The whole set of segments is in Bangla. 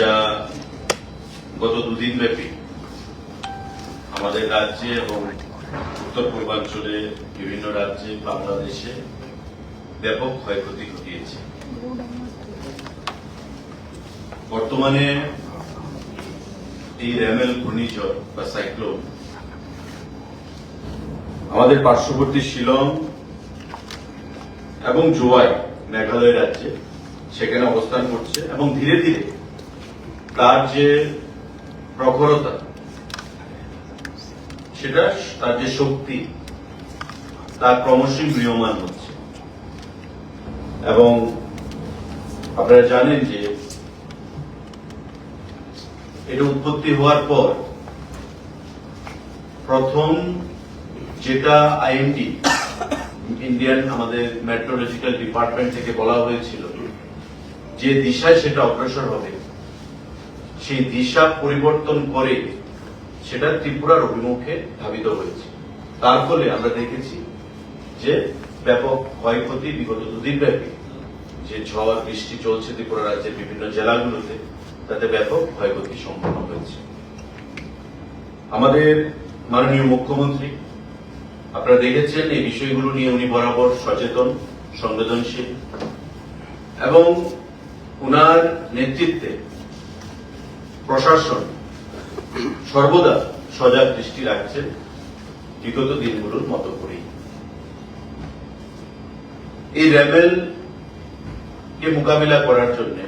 যা গত দুদিন ব্যাপী আমাদের রাজ্যে এবং উত্তর পূর্বাঞ্চলে বিভিন্ন রাজ্যে বাংলাদেশে ব্যাপক ক্ষয়ক্ষতি ঘটিয়েছে। বর্তমানে এই র্যামেল ঘূর্ণিঝড় বা সাইক্লোন আমাদের পার্শ্ববর্তী শিলং এবং জোয়াই, মেঘালয় রাজ্যে সেখানে অবস্থান করছে এবং ধীরে ধীরে তার যে প্রখরতা, সেটা তার যে শক্তি তা ক্রমশই ম্রিয়মান হচ্ছে। এবং আপনারা জানেন যে এটা উৎপত্তি হওয়ার পর প্রথম যেটা আইএমডি ইন্ডিয়ান আমাদের মেট্রোলজিক্যাল ডিপার্টমেন্ট থেকে বলা হয়েছিল, যে দিশায় সেটা অগ্রসর হবে। সেই দিশা পরিবর্তন করে সেটা ত্রিপুরার অভিমুখে ধাবিত হয়েছে। তার ফলে আমরা দেখেছি যে ব্যাপক ক্ষয়ক্ষতি বিগত দুদিন ব্যাপী। যে ঝড়, বৃষ্টি চলছে ত্রিপুরা রাজ্যের বিভিন্ন জেলাগুলোতে, তাতে ব্যাপক ক্ষয়ক্ষতি সম্পন্ন হয়েছে। আমাদের মাননীয় মুখ্যমন্ত্রী, আপনারা দেখেছেন এই বিষয়গুলো নিয়ে উনি বরাবর সচেতন, সংবেদনশীল এবং উনার নেতৃত্বে প্রশাসন সর্বদা সজাগ দৃষ্টি রাখছে বিগত দিনগুলোর মতো করেই। এই র্যাবেল কে মোকাবিলা করার জন্য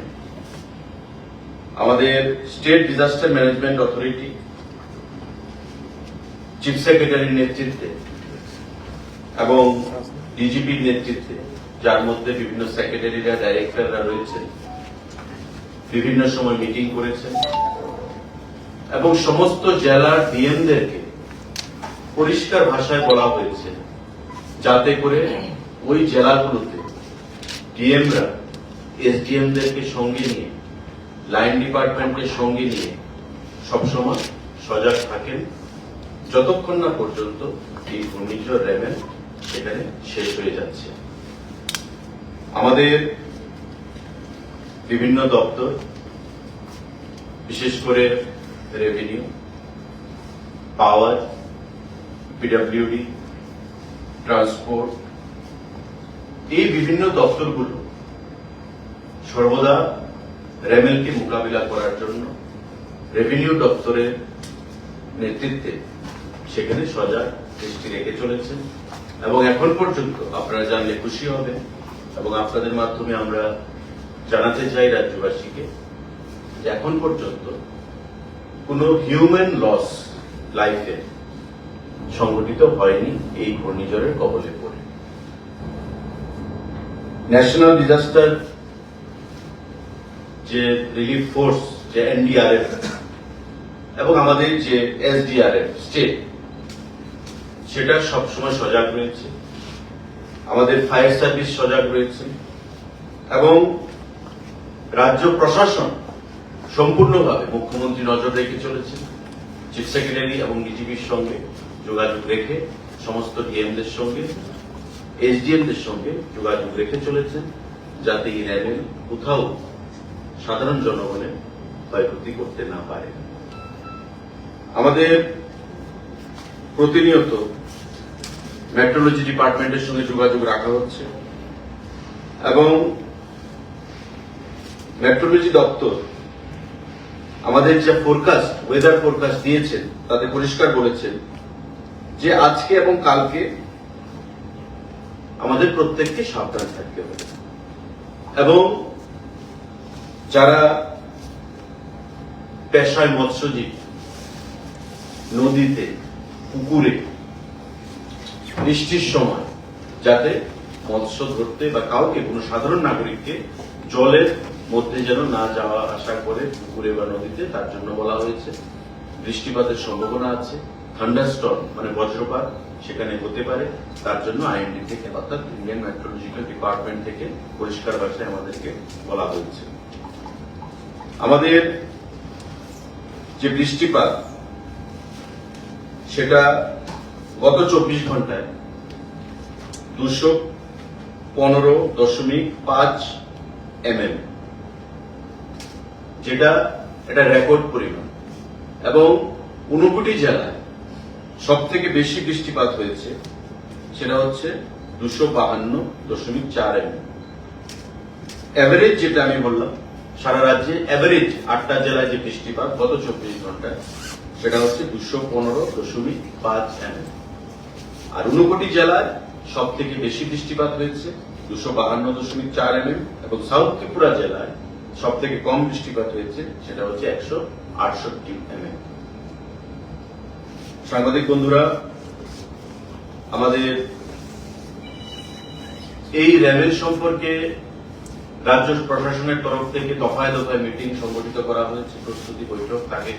আমাদের state disaster management authority chief সেক্রেটারির নেতৃত্বে এবং ডিজিপির নেতৃত্বে, যার মধ্যে বিভিন্ন সেক্রেটারিরা ডাইরেক্টররা রয়েছেন বিভিন্ন সময় মিটিং করেছেন এবং সমস্ত জেলার ডিএমদেরকে পরিষ্কার ভাষায় বলা হয়েছে, যাতে করে ওই জেলাগুলোতে ডিএমরা, এসডিএমদেরকে সঙ্গে নিয়ে, লাইন ডিপার্টমেন্টের সঙ্গে নিয়ে সবসময় সজাগ থাকেন। যতক্ষণ না পর্যন্ত এই ঘূর্ণিঝড় র্যামেন সেখানে শেষ হয়ে যাচ্ছে। আমাদের বিভিন্ন দপ্তর, বিশেষ করে রেভিনিউ পাওয়ার পিডব্লিউডি ট্রান্সপোর্ট এই বিভিন্ন দপ্তরগুলো সর্বদা রেমেলকে মোকাবিলা করার জন্য রেভিনিউ দপ্তরের নেতৃত্বে সেখানে সজাগ দৃষ্টি রেখে চলেছেন এবং এখন পর্যন্ত আপনারা জানলে খুশি হবেন এবং আপনাদের মাধ্যমে আমরা জানাতে চাই রাজ্যবাসীকে এখন পর্যন্ত কোনো হিউম্যান লস লাইফে সংঘটিত হয়নি এই ঘূর্ণিঝড়ের কবলে পড়ে। ন্যাশনাল ডিজাস্টার যে রিলিফ ফোর্স যে এনডিআরএফ এবং আমাদের যে এসডিআরএফ স্টেট সেটা সবসময় সজাগ রয়েছে। আমাদের ফায়ার সার্ভিস সজাগ রয়েছে এবং রাজ্য প্রশাসন সম্পূর্ণভাবে মুখ্যমন্ত্রী নজর রেখে চলেছে চিফ সেক্রেটারি এবং ডিজিপির সঙ্গে যোগাযোগ রেখে সমস্ত ডিএমদের সঙ্গে এসডিএমদের সঙ্গে যোগাযোগ রেখে চলেছেন যাতে এই র্যাবেল কোথাও সাধারণ জনগণের ক্ষয়ক্ষতি করতে না পারে। আমাদের প্রতিনিয়ত মেট্রোলজি ডিপার্টমেন্টের সঙ্গে যোগাযোগ রাখা হচ্ছে এবং মেট্রোলজি দপ্তর আমাদের যে ফোরকাস্ট ওয়েদার ফোরকাস্ট দিয়েছেন, তাতে পরিষ্কার বলেছেন যে আজকে এবং কালকে আমাদের প্রত্যেককে সাবধান থাকতে হবে। এবং যারা পেশায় মৎস্যজীব, নদীতে, পুকুরে, বৃষ্টির সময়, যাতে মৎস্য ধরতে বা কাউকে, কোনো সাধারণ নাগরিককে জলের মধ্যে যেন না যাওয়া আসা করে পুকুরে বা নদীতে, তার জন্য বলা হয়েছে। বৃষ্টিপাতের সম্ভাবনা আছে। থান্ডারস্টর্ম মানে বজ্রপাত সেখানে হতে পারে। তার জন্য আইএনডি থেকে অর্থাৎ ইন্ডিয়ান মেট্রোলজিক্যাল ডিপার্টমেন্ট থেকে পরিষ্কার ভাষায় আমাদেরকে বলা হয়েছে। আমাদের যে বৃষ্টিপাত, সেটা গত চব্বিশ ঘন্টায় দুশো পনেরো দশমিক পাঁচ এমএম। যেটা এটা রেকর্ড পরিমাণ। এবং ঊনকোটি জেলায় সব থেকে বেশি বৃষ্টিপাত হয়েছে, সেটা হচ্ছে দুশো বাহান্ন দশমিক চার এম অ্যাভারেজ যেটা আমি বললাম, সারা রাজ্যে অ্যাভারেজ আটটা জেলায় যে বৃষ্টিপাত গত চব্বিশ ঘন্টায়, সেটা হচ্ছে দুশো পনেরো দশমিক পাঁচ এম আর ঊনকোটি জেলায় সব থেকে বেশি বৃষ্টিপাত হয়েছে, দুশো বাহান্ন দশমিক চার এম এবং সাউথ ত্রিপুরা জেলায় সব থেকে কম বৃষ্টিপাত হয়েছে, সেটা হচ্ছে একশো আটষট্টি এম সাংবাদিক বন্ধুরা, আমাদের এই র্যাবের সম্পর্কে রাজ্য প্রশাসনের তরফ থেকে দফায় দফায় মিটিং সংগঠিত করা হয়েছে, প্রস্তুতি বৈঠক তাকে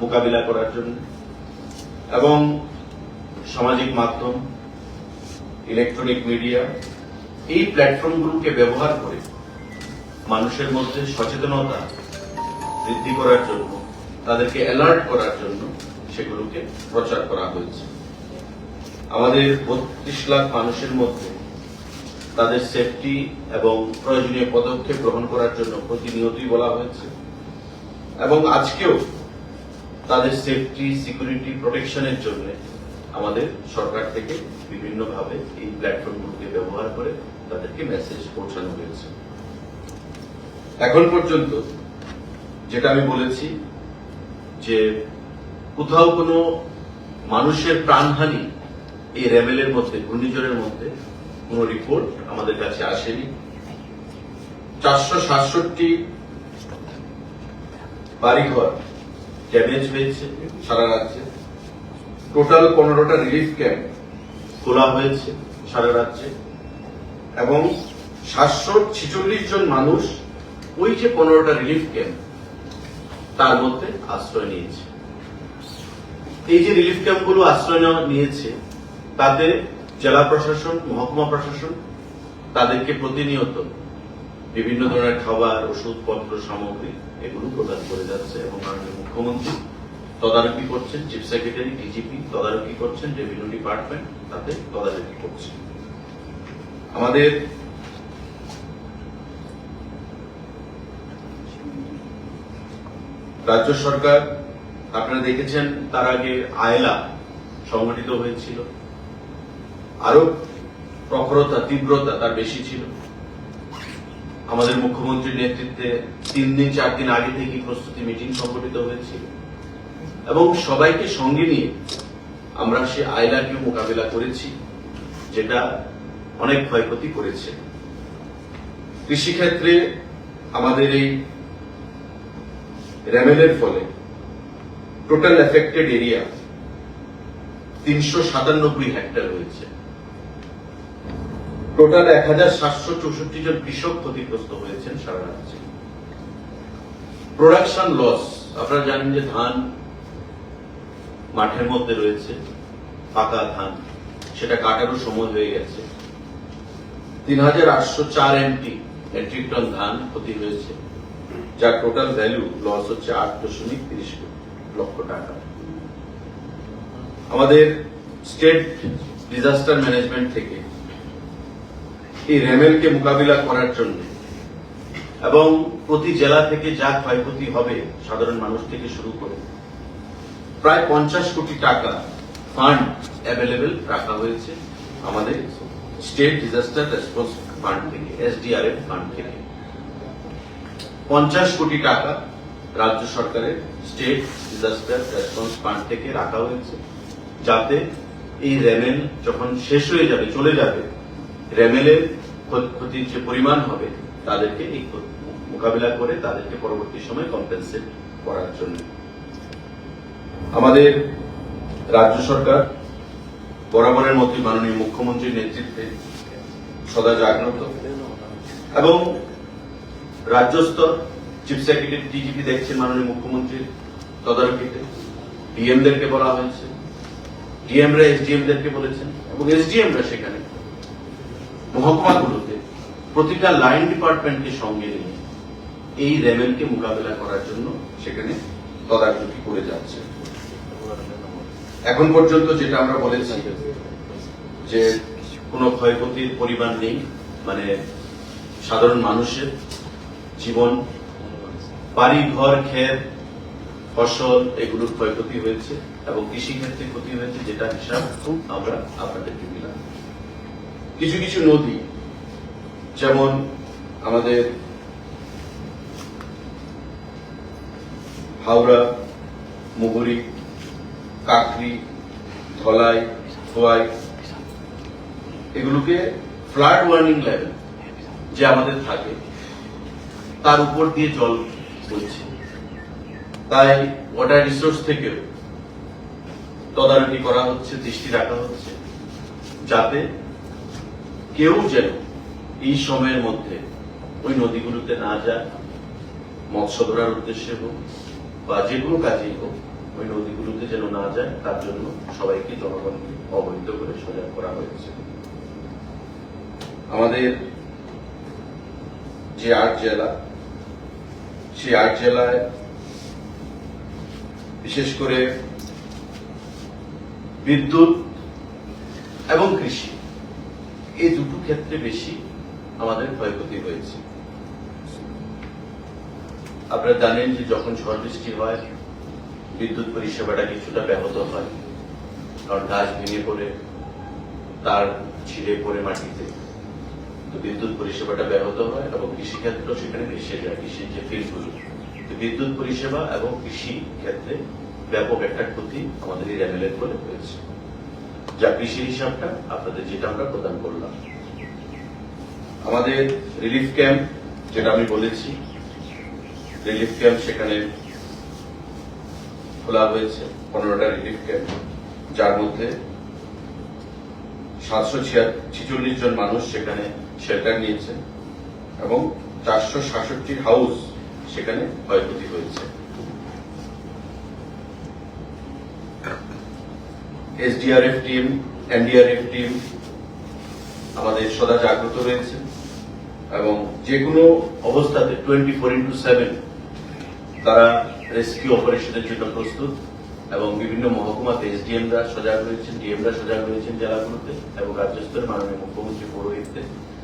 মোকাবিলা করার জন্য। এবং সামাজিক মাধ্যম, ইলেকট্রনিক মিডিয়া, এই প্ল্যাটফর্মগুলোকে ব্যবহার করে মানুষের মধ্যে সচেতনতা বৃদ্ধি করার জন্য, তাদেরকে অ্যালার্ট করার জন্য সেগুলোকে প্রচার করা হয়েছে। আমাদের বত্রিশ লাখ মানুষের মধ্যে তাদের সেফটি এবং প্রয়োজনীয় পদক্ষেপ গ্রহণ করার জন্য প্রতিনিয়তই বলা হয়েছে। এবং আজকেও তাদের সেফটি সিকিউরিটি প্রোটেকশনের জন্য আমাদের সরকার থেকে বিভিন্নভাবে এই প্ল্যাটফর্মগুলোকে ব্যবহার করে তাদেরকে মেসেজ পৌঁছানো হয়েছে। এখন পর্যন্ত যেটা আমি বলেছি যে কোথাও কোনো মানুষের প্রাণহানি এই রেবেলের মধ্যে, ঘূর্ণিঝড়ের মধ্যে কোনো রিপোর্ট আমাদের কাছে আসেনি। চারশো সাতষট্টি বাড়িঘর ড্যামেজ হয়েছে সারা রাজ্যে। টোটাল পনেরোটা রিলিফ ক্যাম্প খোলা হয়েছে সারা রাজ্যে। এবং সাতশো ছিচল্লিশ জন মানুষ ওই যে পনেরোটা রিলিফ ক্যাম্প তার মধ্যে আশ্রয় নিয়েছে। এই যে রিলিফ ক্যাম্পগুলো আশ্রয় নিয়েছে তাতে জেলা প্রশাসন, মহকুমা প্রশাসন তাদেরকে প্রতিনিয়ত বিভিন্ন ধরনের খাবার, ওষুধপত্র, সামগ্রী এগুলো প্রদান করে যাচ্ছে এবং মাননীয় মুখ্যমন্ত্রী তদারকি করছেন চিফ সেক্রেটারি ডিজিপি তদারকি করছেন রেভিনিউ ডিপার্টমেন্ট তাতে তদারকি করছে। আমাদের রাজ্য সরকার, আপনারা দেখেছেন তার আগে আয়লা সংগঠিত হয়েছিল। আরও প্রখরতা, তীব্রতা তার বেশি ছিল। আমাদের মুখ্যমন্ত্রীর নেতৃত্বে তিন দিন, চার দিন আগে থেকেই প্রস্তুতি মিটিং সংগঠিত হয়েছিল। এবং সবাইকে সঙ্গে নিয়ে আমরা সে আয়লাকে মোকাবিলা করেছি, যেটা অনেক ক্ষয়ক্ষতি করেছে। কৃষিক্ষেত্রে আমাদের এই রেমেলের ফলে টোটাল এফেক্টেড এরিয়া তিনশো সাতানব্বই হেক্টর হয়েছে টোটাল এক হাজার সাতশো চৌষট্টি জন কৃষক ক্ষতিগ্রস্ত হয়েছেন সারা রাজ্যে। প্রোডাকশন লস আপনারা জানেন যে ধান মাঠের মধ্যে রয়েছে, পাকা ধান, সেটা কাটারও সময় হয়ে গেছে। তিন হাজার আটশো চার এমটি মেট্রিক টন ধান ক্ষতি হয়েছে। যার টোটাল ভ্যালু লস হচ্ছে আট দশমিক তিরিশ লক্ষ টাকা। আমাদের স্টেট ডিজাস্টার ম্যানেজমেন্ট থেকে এই রেমেলকে মোকাবিলা করার জন্য এবং প্রতি জেলা থেকে যা ক্ষয়ক্ষতি হবে সাধারণ মানুষ থেকে শুরু করে প্রায় পঞ্চাশ কোটি টাকা ফান্ড অ্যাভেলেবেল রাখা হয়েছে আমাদের স্টেট ডিজাস্টার রেসপন্স ফান্ড থেকে এসডিআরএফ ফান্ড থেকে। পঞ্চাশ কোটি টাকা রাজ্য সরকারের স্টেট ডিজাস্টার রেসপন্স ফান্ড থেকে রাখা হয়েছে, যাতে এই রেমেল যখন শেষ হয়ে যাবে, চলে যাবে ক্ষত- ক্ষতির যে পরিমাণ হবে, তাদেরকে এই মোকাবিলা করে তাদেরকে পরবর্তী সময় কম্পেনসেট করার জন্য। আমাদের রাজ্য সরকার বরাবরের মতোই মাননীয় মুখ্যমন্ত্রীর নেতৃত্বে সদা জাগ্রত এবং রাজ্য স্তর চিফ সেক্রেটারি ডিজিপি দেখছেন মাননীয় মুখ্যমন্ত্রীর তদারকিতে। ডিএমদেরকে বলা হয়েছে। ডিএমরা এসডিএমদেরকে বলেছেন এবং এসডিএমরা সেখানে। মহকুমাগুলোতে প্রতিটা লাইন ডিপার্টমেন্টকে সঙ্গে নিয়ে এই রেমেলকে মোকাবেলা করার জন্য সেখানে তদারকি করে যাচ্ছে। এখন পর্যন্ত যেটা আমরা বলেছি যে কোনো ক্ষয়ক্ষতির পরিমাণ নেই। মানে সাধারণ মানুষের জীবন, বাড়ি, ঘর ক্ষেত ফসল, এগুলোর ক্ষয়ক্ষতি হয়েছে এবং কৃষি ক্ষেত্রে ক্ষতি হয়েছে, যেটা হিসাব আমরা আপনাদেরকে দিলাম। কিছু কিছু নদী, যেমন আমাদের হাওড়া, মুগুরি কাকরি ধলাই, খোয়াই, এগুলোকে ফ্লাড ওয়ার্নিং লেভেল যে আমাদের থাকে। তার উপর দিয়ে জল বইছে। তাই ওয়াটার রিসোর্স থেকেও তদারকি করা হচ্ছে, দৃষ্টি রাখা হচ্ছে, যাতে কেউ যেন এই সময়ের মধ্যে ওই নদীগুলোতে না যায়, মৎস্য ধরার উদ্দেশ্যে হোক বা যে কোনো কাজেই হোক, ওই নদীগুলোতে যেন না যায়, তার জন্য সবাইকে জনগণকে অবহিত করে সজাগ করা হয়েছে। আমাদের যে আট জেলা সেই আট জেলায়, বিশেষ করে বিদ্যুৎ এবং কৃষি, এই দুটো ক্ষেত্রে বেশি আমাদের ক্ষয়ক্ষতি হয়েছে। আপনারা জানেন যে যখন ঝড় বৃষ্টি হয়, বিদ্যুৎ পরিষেবাটা কিছুটা ব্যাহত হয়। কারণ গাছ ভেঙে পড়ে, তার ছিঁড়ে পড়ে মাটিতে। বিদ্যুৎ পরিষেবাটা ব্যাহত হয় এবং কৃষিক্ষেত্র সেখানে ভেসে যায়, কৃষির যে ফিল্ডগুলো বিদ্যুৎ পরিষেবা এবং কৃষি ক্ষেত্রে ব্যাপক একটা ক্ষতি আমাদের এই র্যামেলের ফলে হয়েছে। যা কৃষি হিসাবটা আপনাদের যেটা আমরা প্রদান করলাম। আমাদের রিলিফ ক্যাম্প যেটা আমি বলেছি রিলিফ ক্যাম্প সেখানে খোলা হয়েছে, পনেরোটা রিলিফ ক্যাম্প যার মধ্যে সাতশো ছিচল্লিশ জন মানুষ সেখানে শেল্টার নিয়েছে এবং চারশো সাতষট্টি হাউস সেখানে ক্ষয়ক্ষতি হয়েছে। এসডিআরএফ টিম এনডিআরএফ টিম আমাদের সদা জাগ্রত রয়েছে এবং যে কোনো অবস্থাতে টোয়েন্টি ফোর ইন্টু সেভেন তারা রেস্কিউ অপারেশনের জন্য প্রস্তুত। এবং বিভিন্ন মহকুমাতে এসডিএমরা সজাগ রয়েছেন ডিএমরা সজাগ রয়েছেন জেলাগুলোতে এবং রাজ্য স্তরের মাননীয় মুখ্যমন্ত্রী পৌরোহিত্যে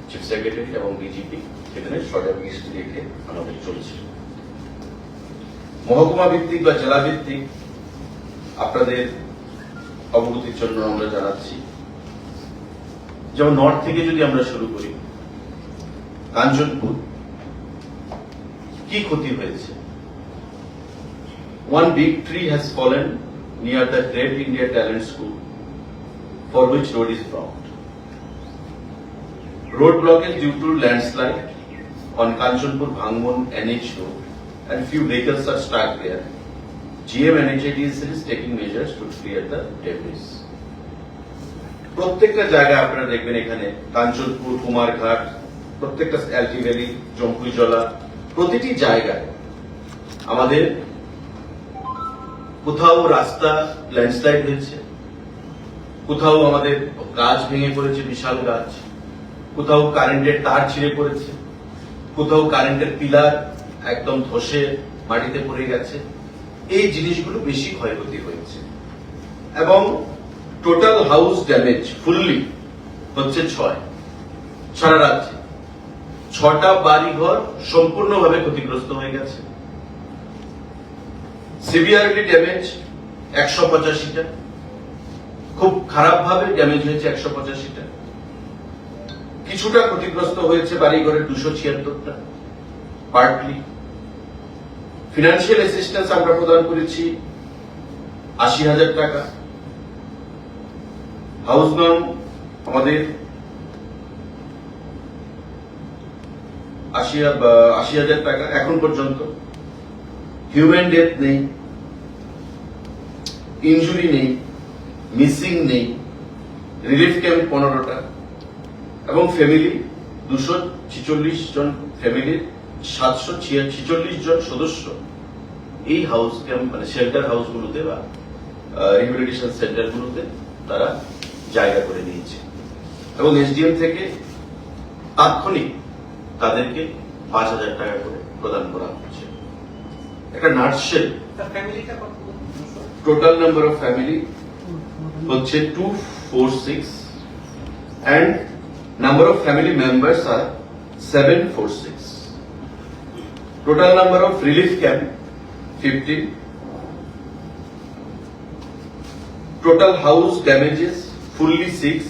চিফ সেক্রেটারি এবং ডিজিপি সেখানে সজাগ দৃষ্টি রেখে আমাদের চলছে। মহকুমা ভিত্তিক বা জেলা ভিত্তিক আপনাদের অবগতির জন্য আমরা জানাচ্ছি। যেমন নর্থ থেকে যদি আমরা শুরু করি, কাঞ্চনপুর, কি ক্ষতি হয়েছে? One big tree has fallen near the Great India Talent School, for which road is blocked. Road blockage due to landslide on Kanchanpur Bhangmon NH road and few vehicles are stuck there. GM NHADSL is taking measures to clear the debris. প্রত্যেকটা জায়গায় আপনারা দেখবেন এখানে কাঞ্চনপুর কুমারঘাট প্রত্যেকটা এলটি ভ্যালি জম্পুইজলা প্রতিটি জায়গায় আমাদের কোথাও রাস্তা ল্যান্ডস্লাইড হয়েছে, কোথাও আমাদের গাছ ভেঙে পড়েছে, বিশাল গাছ, কোথাও কারেন্টের তার ছিঁড়ে পড়েছে, কোথাও কারেন্টের পিলার একদম ধসে মাটিতে পড়ে গেছে। এই জিনিসগুলো বেশি ক্ষয়ক্ষতি হয়েছে। এবং টোটাল হাউস ড্যামেজ ফুললি হচ্ছে ছয়, সারা রাজ্যে। ছটা বাড়ি ঘর সম্পূর্ণভাবে ক্ষতিগ্রস্ত হয়ে গেছে। সিভিয়ারলি ড্যামেজ একশো পঁচাশিটা। খুব খারাপ ভাবে ড্যামেজ হয়েছে একশো পঁচাশিটা। কিছুটা ক্ষতিগ্রস্ত হয়েছে বাড়িঘরের দুশো ছিয়াত্তরটা পার্টলি ফিনান্সিয়াল অ্যাসিস্ট্যান্স আমরা প্রদান করেছি আশি হাজার টাকা। হাউস নাম আমাদের আশি হাজার টাকা এখন পর্যন্ত। হিউম্যান ডেথ নেই ইনজুরি নেই মিসিং নেই রিলিফ ক্যাম্প পনেরোটা। এবং ফ্যামিলি দুশো ছিচল্লিশ জন ফ্যামিলির সাতশো ছিচল্লিশ জন সদস্য। এই হাউস ক্যাম্প মানে শেল্টার হাউসগুলোতে বা রিহেবিলিটেশন সেন্টারগুলোতে তারা জায়গা করে নিয়েছে। এবং এসডিএম থেকে তাৎক্ষণিক তাদেরকে পাঁচ হাজার টাকা করে প্রদান করা হচ্ছে। একটা নার্সেল তার ফ্যামিলিটা কত দুশো? টোটাল নাম্বার অফ ফ্যামিলি হচ্ছে two four six and number of family members R seven four six total number of relief camp 15 total house damages fully 6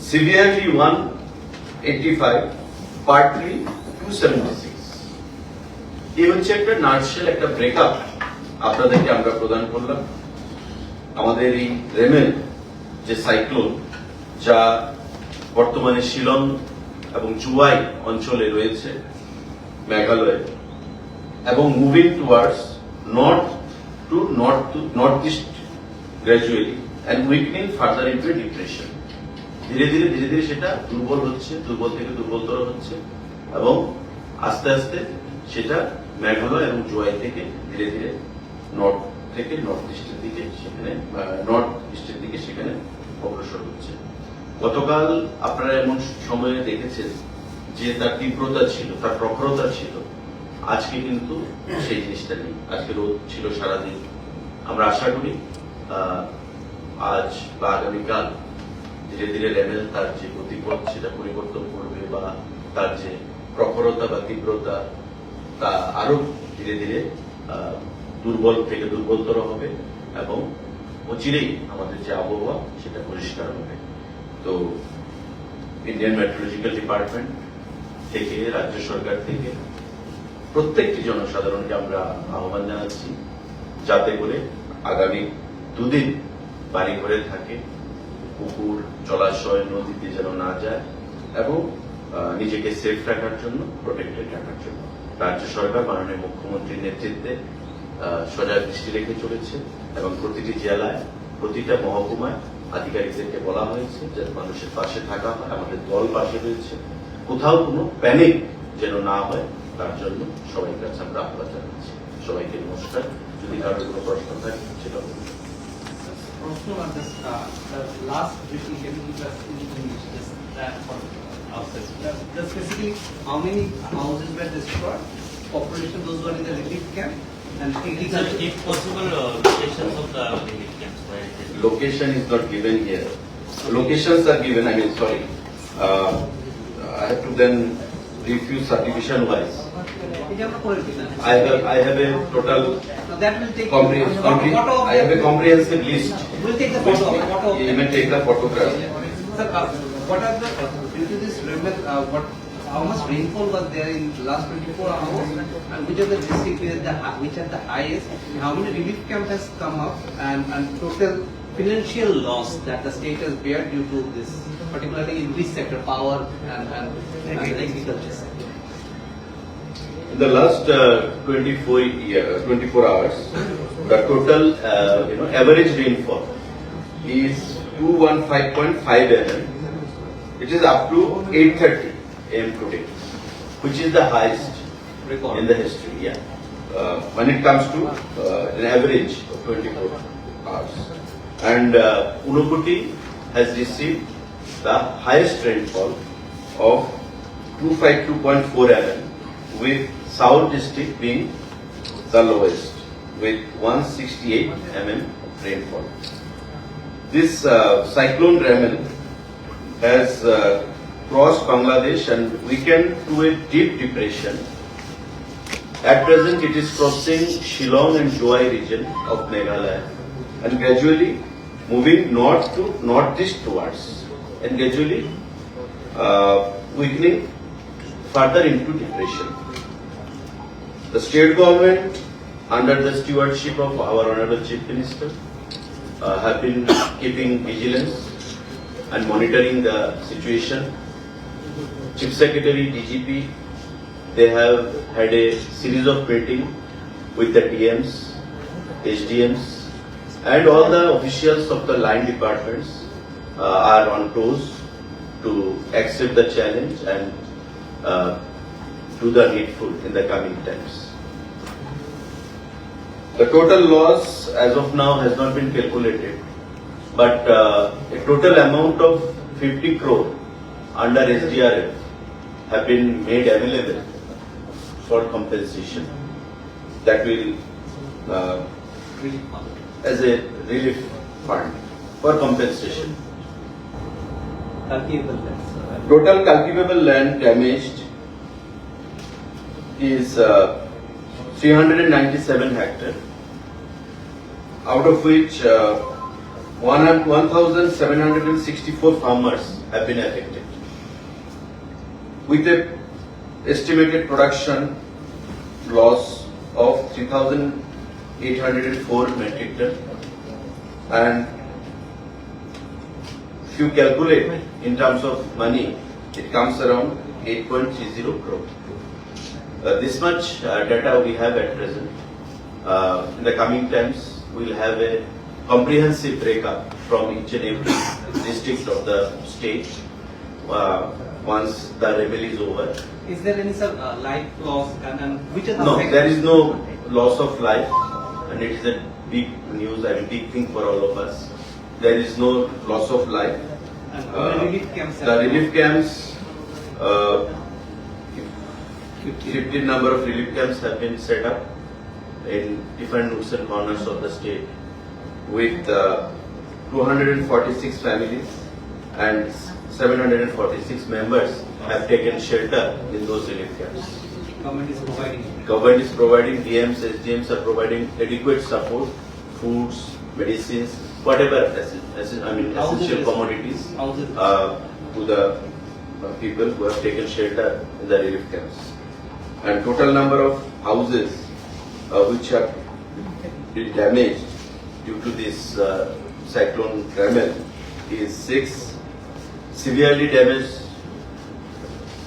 severely 185 partly 276 এই হচ্ছে একটা নার্সেল একটা ব্রেকআপ আপনাদেরকে আমরা প্রদান করলাম। আমাদের এই রেমেল যে সাইক্লোন যা বর্তমানে শিলং এবং জুয়াই অঞ্চলে রয়েছে, মেঘালয়ে, এবং moving towards north to north to north east gradually and weakening further into depression ধীরে ধীরে ধীরে ধীরে সেটা দুর্বল হচ্ছে, দুর্বল থেকে দুর্বলতর হচ্ছে, এবং আস্তে আস্তে সেটা মেঘালয় এবং জুয়াই থেকে ধীরে ধীরে নর্থ থেকে নর্থ ইস্টের দিকে সেখানে নর্থ ইস্টের দিকে সেখানে অগ্রসর হচ্ছে। গতকাল আপনারা এমন সময়ে দেখেছেন যে তার তীব্রতা ছিল, তার প্রখরতা ছিল। আজকে কিন্তু সেই জিনিসটা নেই। আজকে রোদ ছিল সারাদিন। আমরা আশা করি আজ বা আগামীকাল ধীরে ধীরে লেভেল তার যে গতিপথ সেটা পরিবর্তন করবে বা তার যে প্রখরতা বা তীব্রতা তা আরও ধীরে ধীরে দুর্বল থেকে দুর্বলতর হবে এবং অচিরেই আমাদের যে আবহাওয়া সেটা পরিষ্কার হবে। তো ইন্ডিয়ান মেট্রোলজিক্যাল ডিপার্টমেন্ট থেকে, রাজ্য সরকার থেকে প্রত্যেকটি জনসাধারণকে আমরা আহ্বান জানাচ্ছি যাতে করে আগামী দুদিন বাড়ি ঘরে থাকে, পুকুর, জলাশয়, নদীতে যেন না যায় এবং নিজেকে সেফ রাখার জন্য প্রোটেক্টেড রাখার জন্য। রাজ্য সরকার মাননীয় মুখ্যমন্ত্রীর নেতৃত্বে সজাগ দৃষ্টি রেখে চলেছে এবং প্রতিটি জেলায় প্রতিটা মহকুমায় আধিকারিকদেরকে বলা হয়েছে যে মানুষের পাশে থাকা হয় আমাদের দল পাশে রয়েছে। কোথাও কোনো প্যানিক যেন না হয় তার জন্য সবাই কাছে আমরা আহ্বান জানাচ্ছি। সবাইকে নমস্কার। যদি কারোর কোনো প্রশ্ন থাকে সেটা বলুন। প্রশ্ন আর this, uh, the last can you for Just That's basically how many houses were destroyed, population those were in the relief camp, and. If possible, uh, locations of the relief camps. Location is not given here. Locations are given, I mean, sorry. Uh, I have to then review subdivision wise. I have, I have a total that will take I have a comprehensive list. We'll take the photo. We may take the photograph. Sir, uh, what are the due to this remnant, uh, what, how much rainfall was there in the last twenty-four hours? And which are the district with which are the highest? How many relief camp has come up and, and total financial loss that the state has bear due to this, particularly in which sector, power and, and and agriculture sector? In the last uh, 24 year, 24 hours, the total, uh, you know, average rainfall is 215.5 mm. It is up to 830 am today, which is the highest Record. in the history, yeah. Uh, when it comes to uh, an average of 24 hours. And uh, Unukuti has received the highest rainfall of 252.4 mm with South district being the lowest with 168 mm rainfall. This uh, cyclone Ramel has uh, crossed Bangladesh and weakened to a deep depression. At present, it is crossing Shillong and Joy region of Meghalaya and gradually moving north to northeast towards and gradually uh, weakening further into depression. The state government, under the stewardship of our honorable chief minister, uh, have been keeping vigilance and monitoring the situation. Chief Secretary, DGP, they have had a series of meeting with the DMs, HDMs, and all the officials of the line departments uh, are on toes to accept the challenge and uh, do the needful in the coming times. The total loss as of now has not been calculated, but uh, a total amount of 50 crore under SDRF have been made available for compensation. That will, uh, as a relief fund for compensation. Less. Total cultivable land damaged is uh, 397 hectare, out of which uh, 1,764 farmers have been affected. With a estimated production loss of 3,804 metric ton and if you calculate in terms of money, it comes around 8.30 crore. Uh, this much uh, data we have at present. Uh, in the coming times, we'll have a comprehensive breakup from each and every district of the state uh, once the rebel is over. Is there any sir, uh, life loss and, and which are the No, there is no loss of life, and it is a big news and big thing for all of us. There is no loss of life. And Uh, relief camps? The relief camps, uh, 15 number of relief camps have been set up in different nooks and corners of the state with uh, 246 families and 746 members have taken shelter in those relief camps. Government is providing. Government is providing, DMs, SDMs are providing adequate support, foods, medicines, whatever, essen- I mean essential commodities uh, to the uh, people who have taken shelter in the relief camps. And total number of houses uh, which have been damaged due to this uh, cyclone Ramel is six. Severely damaged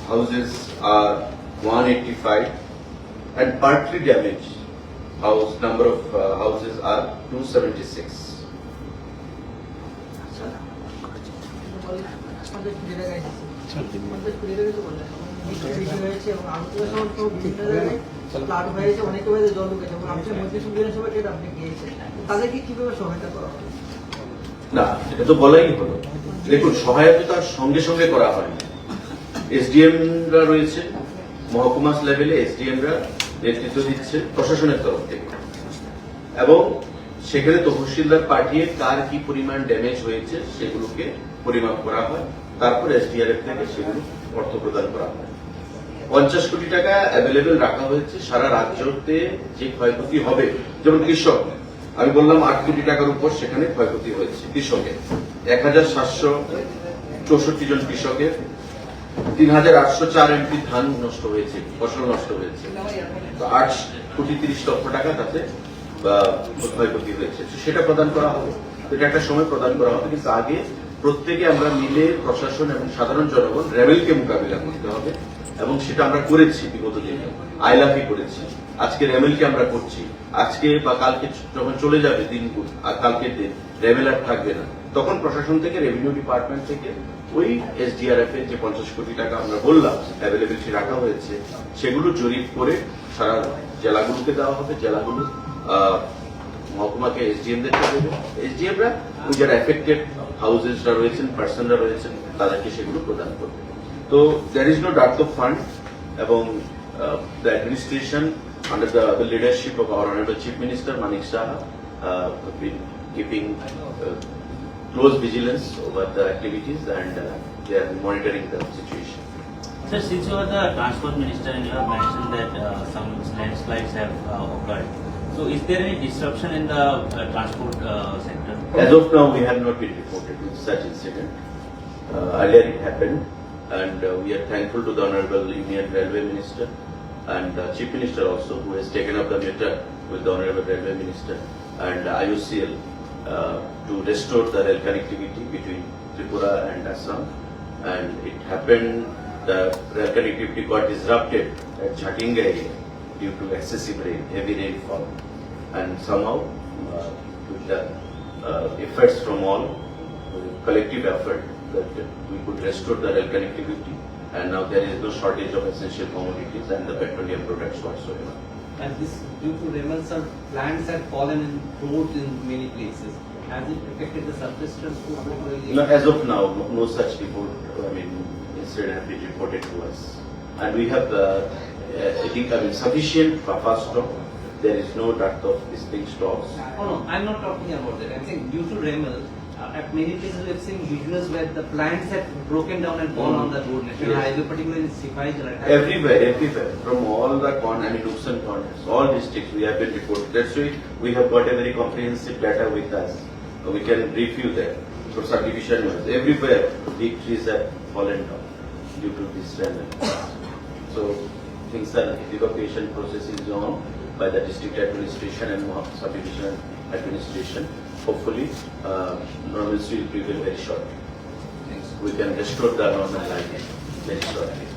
houses are 185 and partly damaged house number of uh, houses are 276. পঞ্চাশ কোটি টাকায় দিচ্ছে। পঞ্চাশ কোটি টাকা তো বললেন। বৃষ্টি বেশি হয়েছে এবং আলোচনা করা? না, এটা তো বলাই হলো। দেখুন তার সঙ্গে সঙ্গে করা হয় এসডিএমরা রয়েছে মহকুমা লেভেলে এসডিএমরা নেতৃত্ব দিচ্ছে প্রশাসনের তরফ থেকে। এবং সেখানে তহসিলদার পাঠিয়ে কার কি পরিমাণ ড্যামেজ হয়েছে, সেগুলোকে পরিমাপ করা হয়। তারপর এসডিআরএফ থেকে সেগুলো অর্থ প্রদান করা হয়। পঞ্চাশ কোটি টাকা অ্যাভেলেবেল রাখা হয়েছে সারা রাজ্যতে যে ক্ষয়ক্ষতি হবে। যেমন কৃষক, আমি বললাম আট কোটি টাকার উপর সেখানে ক্ষয়ক্ষতি হয়েছে কৃষকের। এক হাজার সাতশো চৌষট্টি জন কৃষকের, তিন হাজার আটশো চার এমপি ধান নষ্ট হয়েছে, ফসল নষ্ট হয়েছে। তো আট কোটি তিরিশ লক্ষ টাকা তাতে ক্ষয়ক্ষতি হয়েছে। সেটা প্রদান করা হবে। এটা একটা সময় প্রদান করা হবে, কিন্তু আগে প্রত্যেকে আমরা মিলে প্রশাসন এবং সাধারণ জনগণ রেবেলকে মোকাবিলা করতে হবে। এবং সেটা আমরা করেছি বিগত দিনে। আইলাফি করেছি। আজকে রেমেলকে আমরা করছি। আজকে বা কালকে যখন চলে যাবে দিনগুলো, আর কালকের দিন রেমেল আর থাকবে না। তখন প্রশাসন থেকে রেভিনিউ ডিপার্টমেন্ট থেকে ওই এসডিআরএফ এর যে পঞ্চাশ কোটি টাকা আমরা বললাম অ্যাভেলেবিলিটি রাখা হয়েছে, সেগুলো জরিপ করে সারা জেলাগুলোকে দেওয়া হবে। জেলাগুলো মহকুমাকে এসডিএমদেরকে দেবে। এসডিএমরা ওই যারা এফেক্টেড হাউসেসরা রয়েছেন পার্সনরা রয়েছেন, তাদেরকে সেগুলো প্রদান করবে। তো there is no dearth of fund এবং the administration under the, the leadership of our honorable chief minister Manik Shah uh, have been keeping uh, close vigilance over the activities and uh, they are monitoring the situation. Sir, since you are the transport minister and you have mentioned that uh, some landslides have uh, occurred, so is there any disruption in the uh, transport uh, sector? As of now, we have not been reported with such incident. Uh, earlier it happened and uh, we are thankful to the honorable Union Railway Minister and uh, Chief Minister also who has taken up the matter with the honorable Railway Minister and IOCL uh, to restore the rail connectivity between Tripura and Assam. And it happened, the rail connectivity got disrupted at Jhatinga area due to excessive rain, heavy rainfall. And somehow, uh, with the uh, efforts from all, collective effort, that we could restore the rail connectivity. And now there is no shortage of essential commodities and the petroleum products whatsoever. And this due to remnants of plants have fallen in roads in many places. Has it affected the subsistence food particularly? No, as of now, no, no such report, I mean, incident have been reported to us. And we have, uh, uh, I think, I mean, sufficient buffer stock. There is no dearth of distinct stocks. Oh no, I'm not talking about that. I'm saying due to Remel, Uh, At many places, we have seen visuals where the plants have broken down and gone on the road, national Yes. highway, particularly in Jalandhar. Everywhere, everywhere, from all the con, I mean, nooks and corners, all districts, we have been reported. That's why we have got a very comprehensive data with us. Uh, We can brief you there. For subdivision wise, everywhere, big trees have fallen down due to this random. So, things are, evacuation process is on by the district administration and subdivision administration. Hopefully, uh, normalcy will prevail very shortly. We can restore the normal life very shortly.